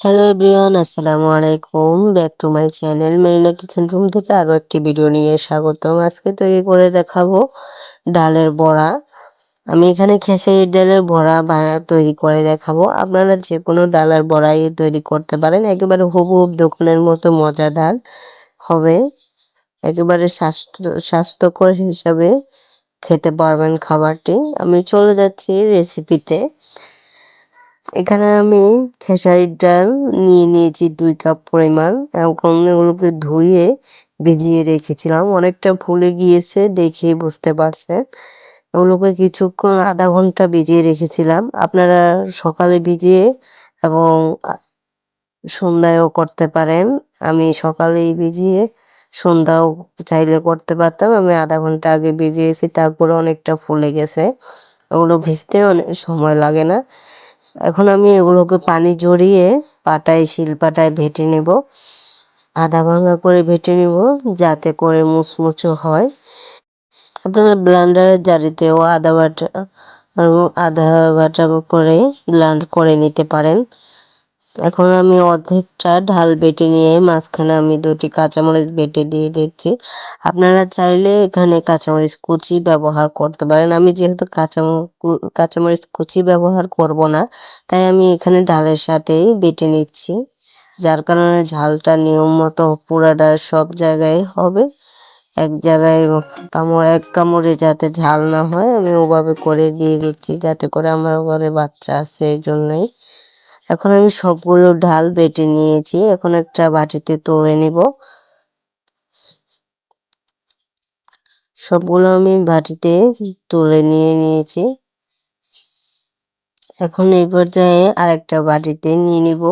Hello everyone আসসালামু আলাইকুম back to my channel Marina kitchen room থেকে আরও একটি ভিডিও নিয়ে স্বাগতম। আজকে তৈরি করে দেখাবো ডালের বড়া। আমি এখানে খেসারির ডালের বড়া তৈরি করে দেখাবো। আপনারা যে কোনো ডালের বড়াই তৈরি করতে পারেন। একেবারে হুবহুব দোকানের মতো মজাদার হবে। একেবারে স্বাস্থ্য স্বাস্থ্যকর হিসাবে খেতে পারবেন খাবারটি। আমি চলে যাচ্ছি রেসিপিতে এখানে আমি খেসারির ডাল নিয়ে নিয়েছি দুই কাপ পরিমাণ। এবং এগুলোকে ধুয়ে ভিজিয়ে রেখেছিলাম। অনেকটা ফুলে গিয়েছে দেখে বুঝতে পারছে ওগুলোকে কিছুক্ষণ আধা ঘণ্টা ভিজিয়ে রেখেছিলাম। আপনারা সকালে ভিজিয়ে এবং সন্ধ্যায়ও করতে পারেন। আমি সকালেই ভিজিয়ে সন্ধ্যাও চাইলে করতে পারতাম। আমি আধা ঘণ্টা আগে ভিজিয়েছি, তারপরে অনেকটা ফুলে গেছে। ওগুলো ভিজতে অনেক সময় লাগে না। এখন আমি এগুলোকে পানি জড়িয়ে পাটায় শিল পাটায় ভেটে নেব। আধা ভাঙা করে ভেটে নেব যাতে করে মুচমুচো হয়। আপনারা ব্লান্ডারের জারিতেও আদা বাটা আদা বাটা করে ব্লান্ড করে নিতে পারেন। এখন আমি অর্ধেকটা ঢাল বেটে নিয়ে মাঝখানে আমি দুটি কাঁচামরিচ বেটে দিয়ে দিচ্ছি। আপনারা চাইলে এখানে কাঁচামরিচ কুচি ব্যবহার করতে পারেন। আমি যেহেতু কাঁচা কাঁচামরিচ কুচি ব্যবহার করব না, তাই আমি এখানে ডালের সাথেই বেটে নিচ্ছি, যার কারণে ঝালটা নিয়ম মতো পুরাটা সব জায়গায় হবে। এক জায়গায় কামড়, এক কামড়ে যাতে ঝাল না হয়, আমি ওভাবে করে দিয়ে দিচ্ছি, যাতে করে আমার ঘরে বাচ্চা আছে এই জন্যই। এখন আমি সবগুলো ডাল বেটে নিয়েছি। এখন একটা বাটিতে তুলে নিব। সবগুলো আমি বাটিতে তুলে নিয়ে নিয়েছি। এখন এই পর্যায়ে আরেকটা বাটিতে নিয়ে নিব।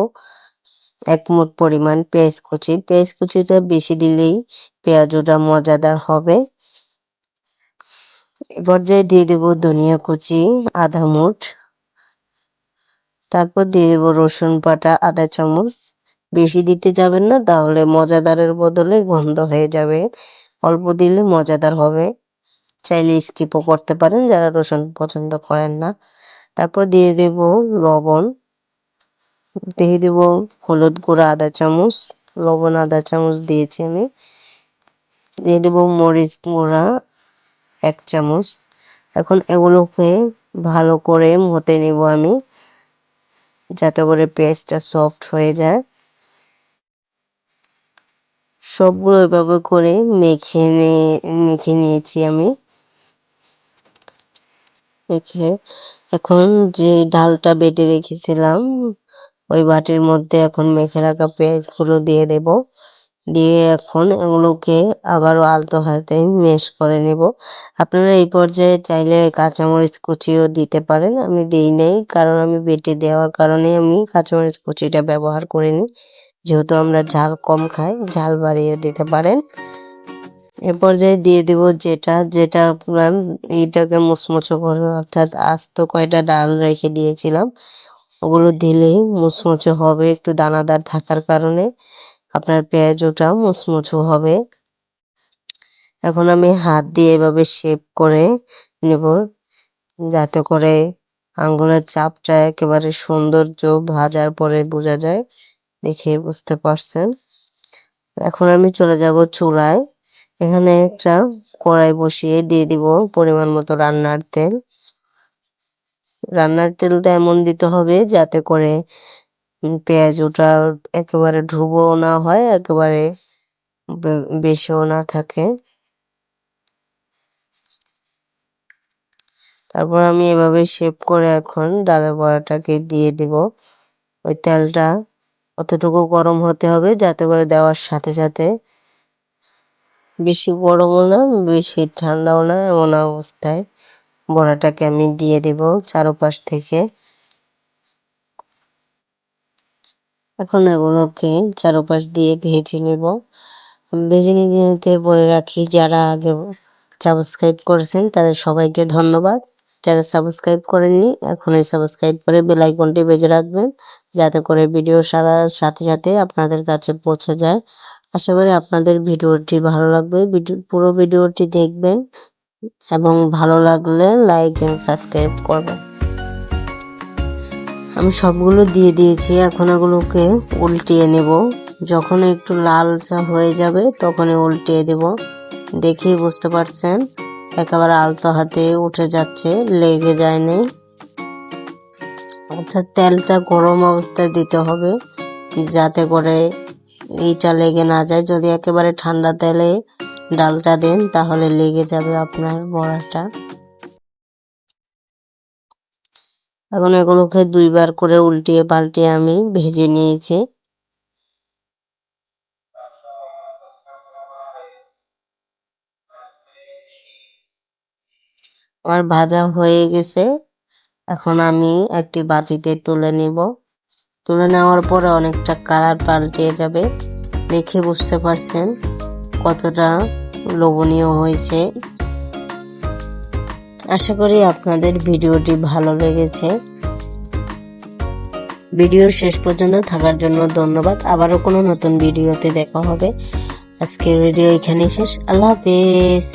এক মুঠ পরিমাণ পেঁয়াজ কুচি পেঁয়াজ কুচিটা বেশি দিলেই পেঁয়াজটা মজাদার হবে। এ পর্যায়ে দিয়ে দেব ধনিয়া কুচি আধা মুঠ। তারপর দিয়ে দেবো রসুন বাটা আধা চামচ। বেশি দিতে যাবেন না, তাহলে মজাদারের বদলে গন্ধ হয়ে যাবে। অল্প দিলে মজাদার হবে। চাইলে স্কিপও করতে পারেন যারা রসুন পছন্দ করেন না। তারপর দিয়ে দেব লবণ। দিয়ে দেব হলুদ গুঁড়া আধা চামচ। লবণ আধা চামচ দিয়েছি আমি। দিয়ে দেব মরিচ গুঁড়া, এক চামচ। এখন এগুলোকে ভালো করে মতে নেব আমি। যাতে করে পেঁয়াজটা সফট হয়ে যায়। সবগুলো এভাবে করে মেখে মেখে নিয়েছি আমি। মেখে এখন যে ডালটা বেটে রেখেছিলাম, ওই বাটির মধ্যে এখন মেখে রাখা পেঁয়াজগুলো দিয়ে দেব। দিয়ে এখন এগুলোকে আবারও আলতো হাতে মেশ করে নেব। আপনারা এই পর্যায়ে চাইলে কাঁচামরিচ কুচিও দিতে পারেন, আমি দিই নাই কারণ আমি বেটে দেওয়ার কারণে আমি কাঁচামরিচ কুচিটা ব্যবহার করিনি। যেহেতু আমরা ঝাল কম খাই, ঝাল বাড়িয়ে দিতে পারেন। এ পর্যায়ে দিয়ে দেব যেটা যেটা আপনার এইটাকে মুচমুচো করে, অর্থাৎ আস্ত কয়টা ডাল রেখে দিয়েছিলাম, ওগুলো দিলেই মুচমুচো হবে, একটু দানাদার থাকার কারণে। আপনার পেঁয়াজটা মুচমুচো হবে। এখন আমি হাত দিয়ে এভাবে শেপ করে নেব, যাতে করে আঙ্গুলের চাপটা একেবারে সৌন্দর্য ভাজার পরে বোঝা যায়। দেখে বুঝতে পারছেন? এখন আমি চলে যাব চুলায়। এখানে একটা কড়াই বসিয়ে দিয়ে দিব পরিমাণ মতো রান্নার তেল। রান্নার তেলটা এমন দিতে হবে যাতে করে পেঁয়াজ ওটা একেবারে ঢুবো না হয়, একেবারে বেশিও না থাকে। তারপর আমি এভাবে শেপ করে এখন ডালের বড়াটাকে দিয়ে দিব। ওই তেলটা অতটুকু গরম হতে হবে যাতে করে দেওয়ার সাথে সাথে বেশি গরমও না, বেশি ঠান্ডাও না, এমন অবস্থায় বড়াটাকে আমি দিয়ে দেব চারোপাশ থেকে। এখন এগুলোকে চারোপাশ দিয়ে ভেজে নেব। ভেজে নিতে বলে রাখি, যারা আগে সাবস্ক্রাইব করেছেন তাদের সবাইকে ধন্যবাদ। যারা সাবস্ক্রাইব করেননি এখনই সাবস্ক্রাইব করে বেল আইকনটি বেজে রাখবেন, যাতে করে ভিডিও সারার সাথে সাথে আপনাদের কাছে পৌঁছে যায়। আশা করি আপনাদের ভিডিওটি ভালো লাগবে। ভিডিও, পুরো ভিডিওটি দেখবেন এবং ভালো লাগলে লাইক এন্ড সাবস্ক্রাইব করবেন। আমি সবগুলো দিয়ে দিয়েছি, এখন এগুলোকে উল্টিয়ে নেব। যখন একটু লালচা হয়ে যাবে, তখনই উল্টিয়ে দেব। দেখেই বুঝতে পারছেন, একেবারে আলতো হাতে উঠে যাচ্ছে, লেগে যায়নি। অর্থাৎ তেলটা গরম অবস্থায় দিতে হবে যাতে করে এইটা লেগে না যায়। যদি একেবারে ঠান্ডা তেলে ডালটা দেন, তাহলে লেগে যাবে আপনার বড়াটা। এখন এগুলোকে দুইবার করে উল্টিয়ে পাল্টিয়ে আমি ভেজে নিয়েছি। আমার ভাজা হয়ে গেছে। এখন আমি একটি বাটিতে তুলে নিব। তুলে নেওয়ার পরে অনেকটা কালার পাল্টিয়ে যাবে। দেখে বুঝতে পারছেন কতটা লোভনীয় হয়েছে। আশা করি আপনাদের ভিডিওটি ভালো লেগেছে। ভিডিওর শেষ পর্যন্ত থাকার জন্য ধন্যবাদ। আবারও কোনো নতুন ভিডিওতে দেখা হবে। আজকের ভিডিও এখানেই শেষ। আল্লাহ হাফেজ।